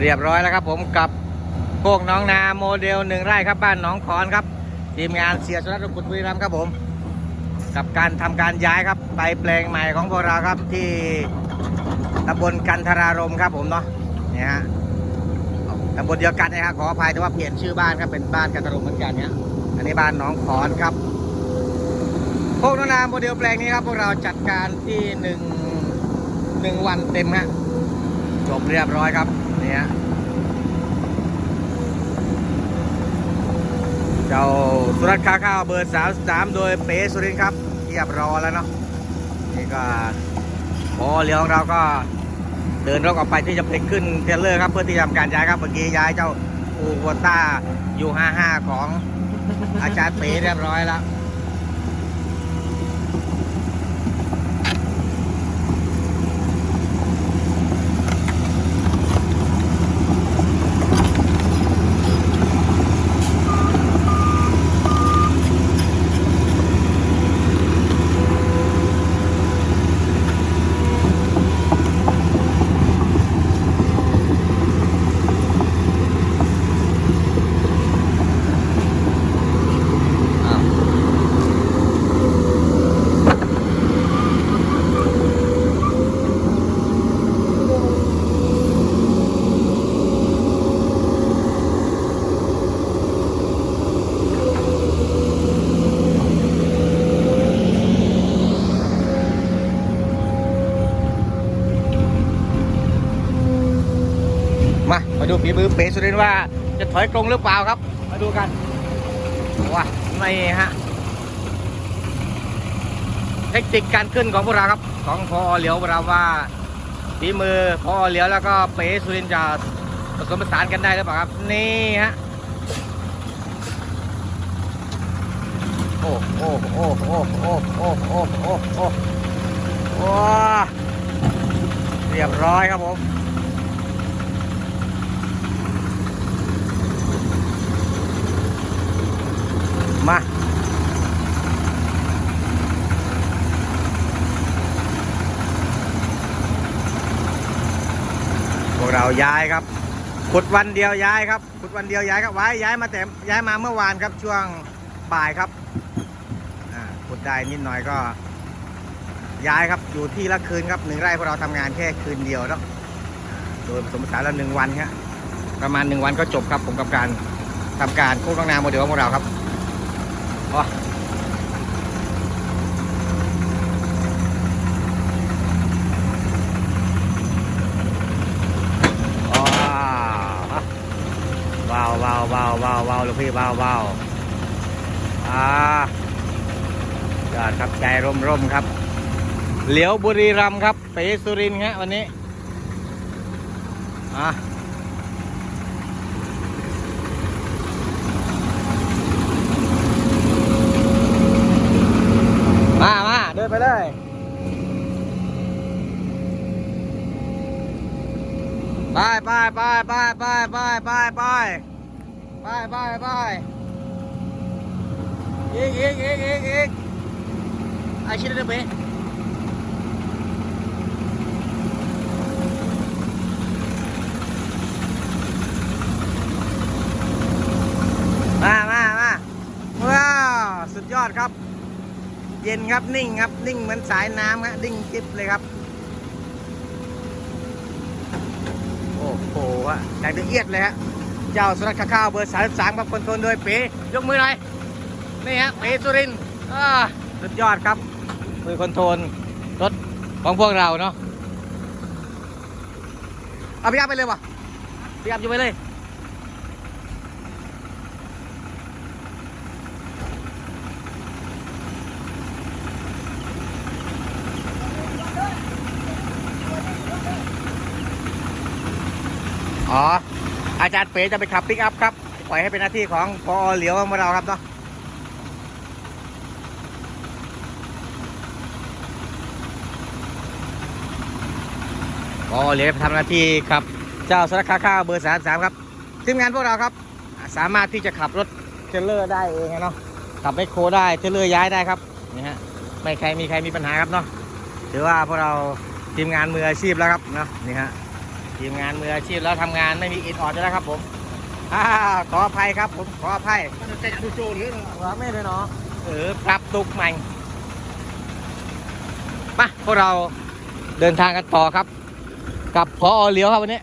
เรียบร้อยแล้วครับผมกับโคกน้องนาโมเดลหนึ่งไร่ครับบ้านหนองขอนครับ ทีมงานเสียสุรัตน์กุลบุรีรัมย์ครับผม กับการทำการย้ายครับไปแปลงใหม่ของพวกเราครับที่ตำบลกันทรารมครับผมเนาะเนี่ยฮะตำบลเดียวกันนะครับขออภัยแต่ว่าเปลี่ยนชื่อบ้านครับเป็นบ้านกันทรารมเหมือนกันเนี่ยอันนี้บ้านหนองขอนครับโคกน้องนาโมเดลแปลงนี้ครับพวกเราจัดการที่หนึ่งหนึ่งวันเต็มฮะจบเรียบร้อยครับ นี่ฮะเจ้าสุรัตน์ค้าข้าวเบอร์สามสามโดยเป๋สุรินครับเรียบร้อยแล้วเนาะนี่ก็พอเลี้ยงเราก็เดินรถออกไปที่จะไปขึ้นเทเลอร์ครับเพื่อที่จะทำการย้ายครับเมื่อกี้ย้ายเจ้าอูโวต้ายู55ของอาจารย์เป๋เรียบร้อยแล้ว ฝีมือเป๋สุรินทร์ว่าจะถอยกรงหรือเปล่าครับ มาดูกันว้าไม่ฮะ เทคนิคการขึ้นของพวกเราครับ ของพอเหลียวเราว่าฝีมือพอเหลียวแล้วก็เป๋สุรินทร์จะผสมผสานกันได้หรือเปล่าครับ นี่ฮะโอ้โอ้โอ้โอ้โอ้โอ้โอ้โอ้โอ้โอ้เรียบร้อยครับผม มาพวกเราย้ายครับ ขุดวันเดียวย้ายครับ ขุดวันเดียวย้ายครับไว้ย้ายมาแต่ย้ายมาเมื่อวานครับช่วงบ่ายครับขุดได้นิดหน่อยก็ ย้ายครับอยู่ที่ละคืนครับหนึ่งไร่พวกเราทำงานแค่คืนเดียวเนาะโดยผสมผสานละหนึ่งวันครับประมาณหนึ่งวันก็จบครับผมกับการทำการโค้งน้องนาโมเดลของเราครับ ว้าวว้าวว้าวว้าวว้าวลูกพี่ว้าวว้าวอ่ายอดครับใจร่มร่มครับ เหลียวบุรีรัมครับเปสุรินทร์ฮะวันนี้อะมามาเดิน ไปเลยไปไปไปไปไปไปไปไปไปไปไปอีกอีกอีกอีกอีกไอชิลเดเบมามามาว้าว สุดยอดครับ ย็นครับนิ่งครับ นิ่งเหมือนสายน้ำครับนิ่งจิ๊บเลยครับ โอ้โหฮะแดงถึงเอียดเลยฮะเจ้าสุรัตน์ข้าวเบอร์สามสามครับคนโทนโดยเป๋ยกมือหน่อยนี่ฮะเป๋สุรินสุดยอดครับมือคนโทรลรถของพวกเราเนาะเอาพี่อัพไปเลยวะพี่อัพอยู่ไปเลย อ๋อ อาจารย์เป๋จะไปขับปิกอัพครับ ปล่อยให้เป็นหน้าที่ของพอเหลียวของเราครับเนาะพอเหลียวทำหน้าที่ครับ เจ้าสารคาข้าวเบอร์สามสามครับ ทีมงานพวกเราครับ สามารถที่จะขับรถเทรลเลอร์ได้เองเนาะ ขับไมโครได้ เทรลเลอร์ย้ายได้ครับนี่ฮะ ไม่ใครมีใครมีปัญหาครับเนาะ ถือว่าพวกเราทีมงานมืออาชีพแล้วครับเนาะ นี่ฮะ ทีมงานมืออาชีพแล้วทำงานไม่มีอิดออดแล้วครับผมอ่าขออภัยครับผมขออภัยมันจะแตะดูโจหรือว่าไม่เลยเนาะเออปรับตุกใหม่มาพวกเราเดินทางกันต่อครับ กับพอเลี้ยวครับวันนี้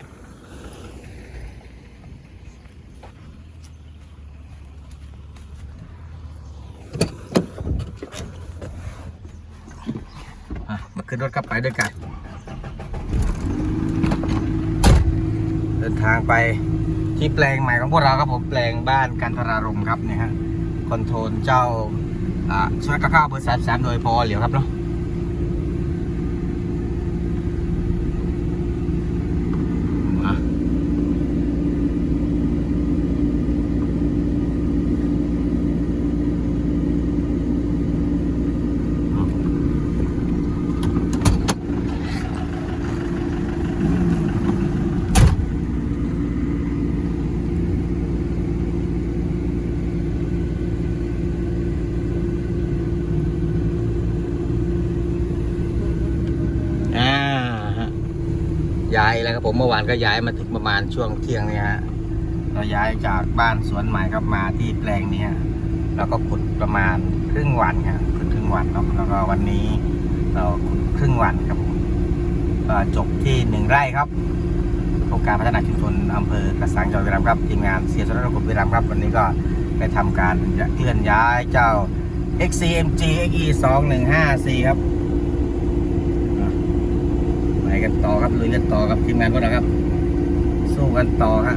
มาขึ้นรถกลับไปด้วยกัน ดินทางไปที่แปลงใหม่ของพวกเราครับผมแปลงบ้านกันทรารมครับเนี่ยฮะคอนโทรลเจ้าอ่าช่วยก้าวเบอร์สามสามโดยพอเหลียวครับเนาะมาอ่าฮะย้ายแล้วครับผม เมื่อวานก็ย้ายมาถึงประมาณช่วงเที่ยงเนี่ยฮะเราย้ายจากบ้านสวนใหม่ครับมาที่แปลงนี้แล้วก็ขุดประมาณครึ่งวันครับขุดครึ่งวันเนาะแล้วก็วันนี้เราขุดครึ่งวันครับก็จบที่หนึ่งไร่ครับโครงการพัฒนาชุมชนอำเภอกระสังจังหวัดบุรีรัมย์ครับทีมงานเสียสระกุลบุรีรัมย์ครับวันนี้ก็ไปทำการเคลื่อนย้ายเจ้า XCMG XE 2154ครับ กันต่อครับลุยกันต่อกับทีมงานพวกเราครับ สู้กันต่อฮะ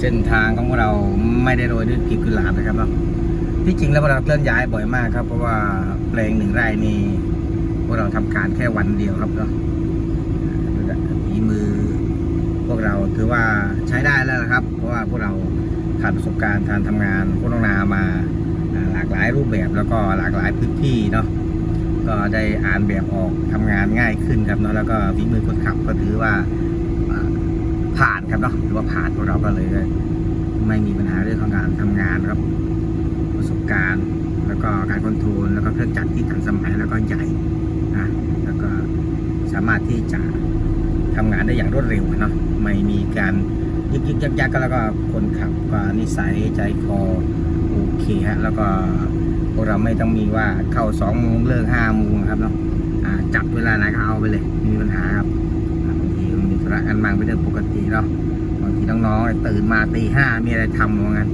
เส้นทางของพวกเราไม่ได้โรยด้วยกีบกุหลาบนะครับเนาะที่จริงแล้วพวกเราเคลื่อนย้ายบ่อยมากครับเพราะว่าแปลงหนึ่งไร่นี่พวกเราทำการแค่วันเดียวครับเนาะฝีมือ พวกเราถือว่าใช้ได้แล้วนะครับ เพราะว่าพวกเรา ผ่านประสบการณ์การทำงานโฆษณามาหลากหลายรูปแบบแล้วก็หลากหลายพื้นที่เนาะก็ได้อ่านแบบออกทำงานง่ายขึ้นครับเนาะแล้วก็ฝีมือคนขับก็ถือว่าผ่านครับเนาะถือว่าผ่านพวกเราก็เลยไม่มีปัญหาเรื่องของการทำงานครับ ประสบการณ์ แล้วก็การคอนโทรลแล้วก็เครื่องจักรที่ทันสมัยแล้วก็ใหญ่นะแล้วก็สามารถที่จะทำงานได้อย่างรวดเร็วเนาะไม่มีการ ยึกยึกยักยักก็แล้วก็คนขับก็นิสัยใจคอโอเคฮะแล้วก็พวกเราไม่ต้องมีว่าเข้าสองโมงเลิกห้าโมงครับเนาะจับเวลาไหนก็เอาไปเลยไม่มีปัญหาครับบางทีมันมีธุระกันมากเป็นเรื่องปกติเนาะบางทีน้องๆตื่นมาตีห้ามีอะไรทำว่างั้น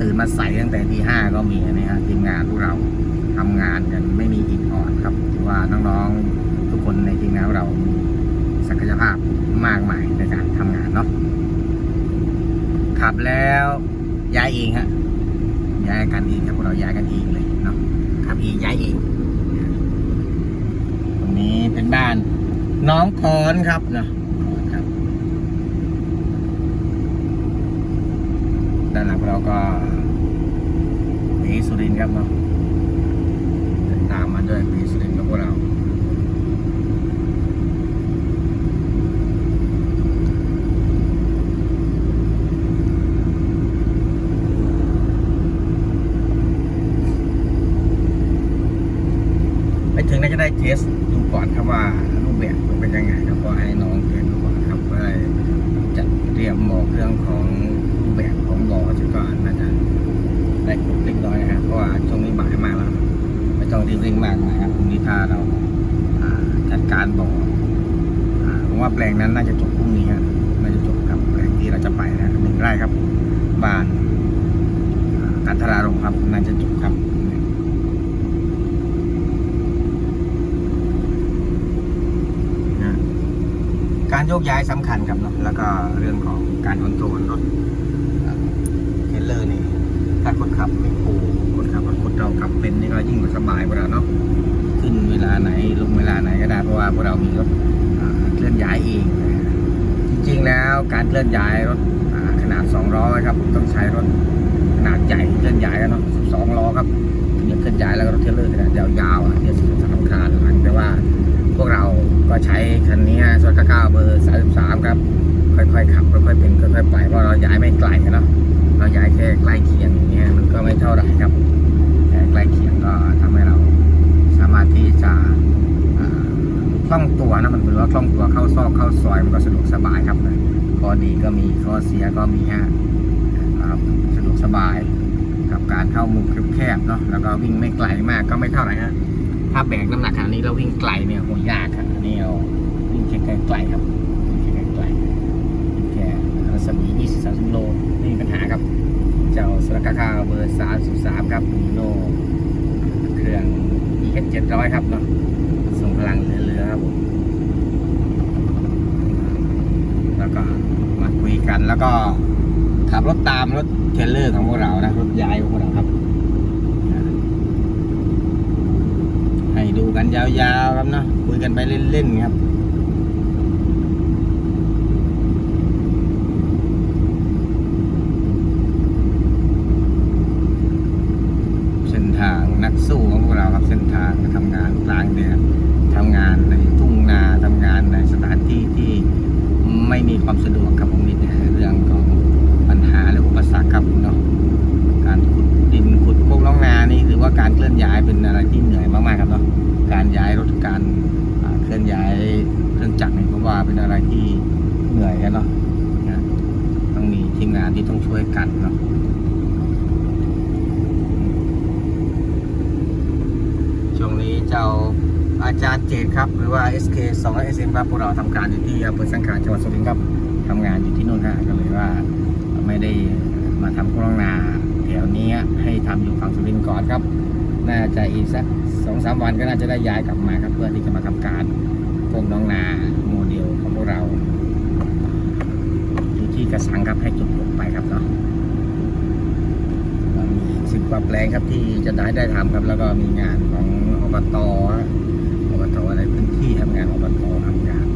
ตื่นมาใส่ตั้งแต่ตีห้าก็มีนะฮะทีมงานพวกเราทำงานกันไม่มีอิดอ่อนครับถือว่าน้องๆทุกคนในทีมงานเราศักยภาพมากมายในการทำงานเนาะ ขับแล้วย้ายเองฮะย้ายกันเองครับพวกเราย้ายกันเองเลยเนาะขับเองย้ายเองตรงนี้เป็นบ้าน น้องคอนครับเนาะครับด้านหลังพวกเราก็ปีสุรินครับเนาะตามมาด้วยปีสุรินทร์กับพวกเรา ไป ถึงน่าจะได้เทสดูก่อนครับว่ารูปแบบมันเป็นยังไงครับก็ให้น้องเทสดูก่อนครับก็ได้จัดเตรียมบอกเรื่องของรูปแบบของบอจุดก่อนน่าจะได้ครบเล็กน้อยนะครับเพราะว่าช่วงนี้บ่ายมากแล้วไม่ต้องรีบเร่งมากนะครับพรุ่งนี้ถ้าเราจัดการบออ่าผมว่าแปลงนั้นน่าจะจบพรุ่งนี้ครับน่าจะจบกับแปลงที่เราจะไปนะหนึ่งไร่ครับ บ้านอ่ากันทรารมครับน่าจะจบครับ นะการ โยกย้ายสำคัญครับเนาะแล้วก็เรื่องของการคอนโทรลรถเทรลเลอร์นี่ถ้าคนขับไม่คูคนขับรถคนเราขับเป็นนี่ก็ยิ่งสบายกว่าเราเนาะขึ้นเวลาไหนลงเวลาไหนก็ได้เพราะว่าพวกเรามีรถเคลื่อนย้ายเองจริงๆแล้วการเคลื่อนย้ายรถขนาด2ล้อครับต้องใช้รถขนาดใหญ่เคลื่อนย้ายกันเนาะ12ล้อครับถึงจะเคลื่อนย้ายแล้วรถเทรลเลอร์ขนาดยาวๆอะที่สำคัญสำคัญแต่ว่าพวกเราก็ใช้คันนี้ส่วนก้าเบอร์33ครับ ค่อยๆขับค่อยๆเป็นค่อยๆไปเพราะเราย้ายไม่ไกลเนาะเราย้ายแค่ใกล้เคียงอย่างเงี้ยมันก็ไม่เท่าไหร่ครับแต่ใกล้เคียงก็จะอ่าคล่องตัวนะมันเหมือนว่าคล่องตัวเข้าซอกเข้าซอยมันก็สะดวกสบายครับข้อดีก็มีข้อเสียก็มีฮะสะดวกสบายกับการเข้ามุมแคบๆเนาะแล้วก็วิ่งไม่ไกลมากก็ไม่เท่าไหร่ฮะถ้าแบกน้ำหนักขนาดนี้เราวิ่งไกลเนี่ยโหยากครับนนี้เรา ไกลครับแค่ไกลๆแค่รัศมี20 30โลไม่มีปัญหาครับ เจ้าสลักาคาเบอร์33ครับมีโนเครื่อง EH 700ครับเนาะส่งพลังเหลือๆครับผมแล้วก็มาคุยกันแล้วก็ขับรถตามรถเทรลเลอร์ของพวกเรานะรถย้ายของพวกเราครับให้ดูกันยาวๆครับเนาะคุยกันไปเล่นๆครับ เส้นทางนักสู้ของพวกเราครับเส้นทางทำงานกลางแดดทำงานในทุ่งนาทำงานในสถานที่ที่ไม่มีความสะดวกครับผมมีแต่เรื่องของปัญหาและอุปสรรคครับเนาะการขุดดินขุดโคกน้องนานี่ถือว่าการเคลื่อนย้ายเป็นอะไรที่เหนื่อยมากๆครับเนาะการย้ายรถการอ่าเคลื่อนย้ายเครื่องจักรเนี่ยผมว่าเป็นอะไรที่เหนื่อยกันเนาะนะต้องมีทีมงานที่ต้องช่วยกันเนาะ ช่วงนี้เจ้า อาจารย์เจตครับ หรือว่า SK 2 s m ครับพวกเราทำการอยู่ที่อำเภอสังขารจังหวัดสุรินทร์ครับทำงานอยู่ที่นู่นฮะก็เลยว่าไม่ได้มาทำโครงนาแถวนี้ให้ทำอยู่ฝั่งสุรินทร์ก่อนครับ น่าจะอีกสักสองสามวันก็น่าจะได้ย้ายกลับมาครับ เพื่อที่จะมาทำการโครงน้องนาโมเดลของพวกเราอยู่ที่กระสังครับให้จบลงไปครับเนาะสิบกว่าแปลงครับที่จะได้ได้ทำครับ แล้วก็มีงานของอบตอบตอะไรพื้นที่ทำงานอบตทำงาน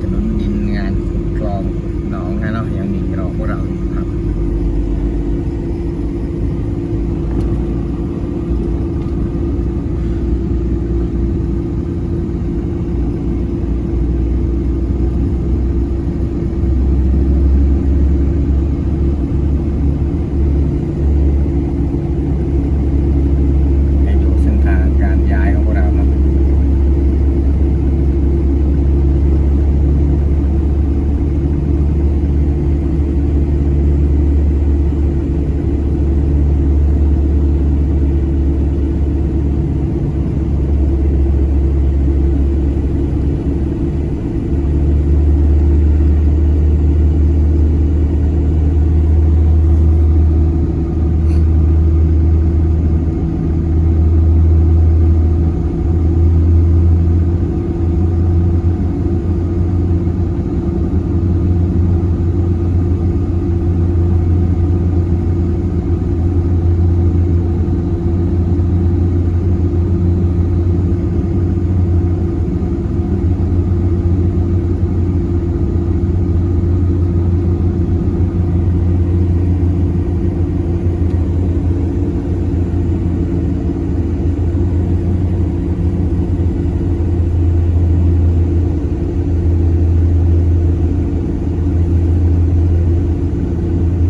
ถนนดินงานขุดคลองขุดหนองนะเนาะยัง มีรอพวกเราอยู่ครับ ให้ดูเส้นทางการย้ายของพวกเราครับ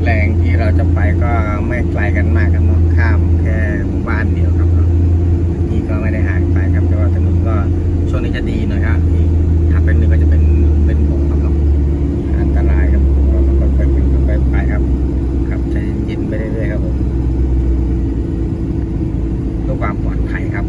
แหล่งที่เราจะไปก็ ไม่ไกลกันมากครับเนาะข้ามแค่หมู่บ้านเดียวครับเนาะที่ก็ไม่ได้ห่างไกลครับแต่ว่าถนนก็ช่วงนี้จะดีหน่อยครับอีกถ้าเป็นหนึ่งก็จะเป็นเป็นบ่งครับเนาะอันตรายครับเราต้องค่อยๆเป็นค่อยๆไปครับครับใจเย็นๆไปเรื่อยๆครับผมเพื่อความปลอดภัยครับ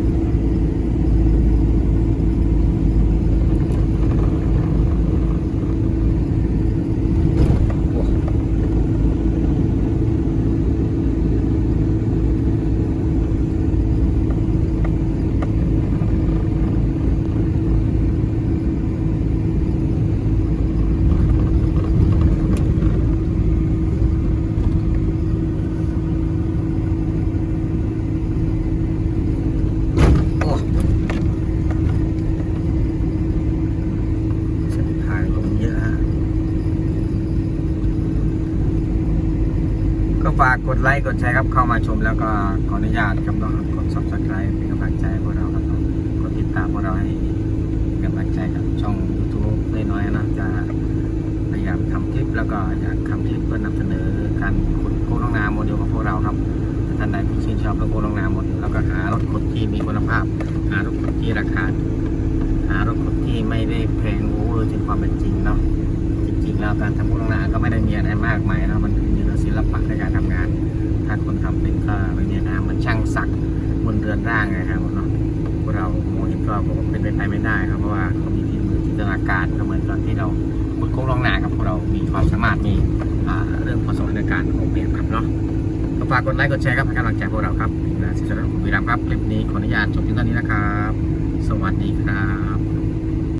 โอ้เส้นทางลงเยอะฮะก็ ฝากกดไลค์กดแชร์ครับเข้ามาชมแล้วก็ขออนุญาตครับเนากด subscribe เป็นกำลังใจพวกเราครับกดติดตามพวกเราให้กำลังใจกับช่อง YouTube น้อยๆนะจะพยายามทำคลิปแล้วก็อยากทำคลิปเพื่อนำเสนอการขุดโค้งน้องนาโมเดลของพวกเราครับท่านใดที่ชื่นชอบรถโค้งน้องนาหมดแล้วก็หารถขุดที่มีคุณภาพ หารถขุดที่ราคาหารถขุดที่ไม่ได้แพงโอเวอร์จนความเป็นจริงเนาะ แล้วการทำพุทธนาก็ไม่ได้มีอะไรมากมายนะมันขึ้นอยู่กับศิลปะในการทำงาน ถ้าคนทำเป็นก็ไม่มีนะมันช่างสักบนเรือนร่างไงครับเนาะพวกเราโมหิตก็บอกเป็นไปไม่ได้ครับเพราะว่าเขามีที่มือจินตนาการเหมือนกับที่เราขุดโค้งลองนาครับพวกเรามีความสามารถมีเรื่องประสบการณ์ออกแบบครับเนาะก็ฝากกดไลค์กดแชร์ครับให้กำลังใจพวกเราครับนะสิสระคุณวิรามครับคลิปนี้ขออนุญาตจบที่ตอนนี้นะครับ สวัสดีครับ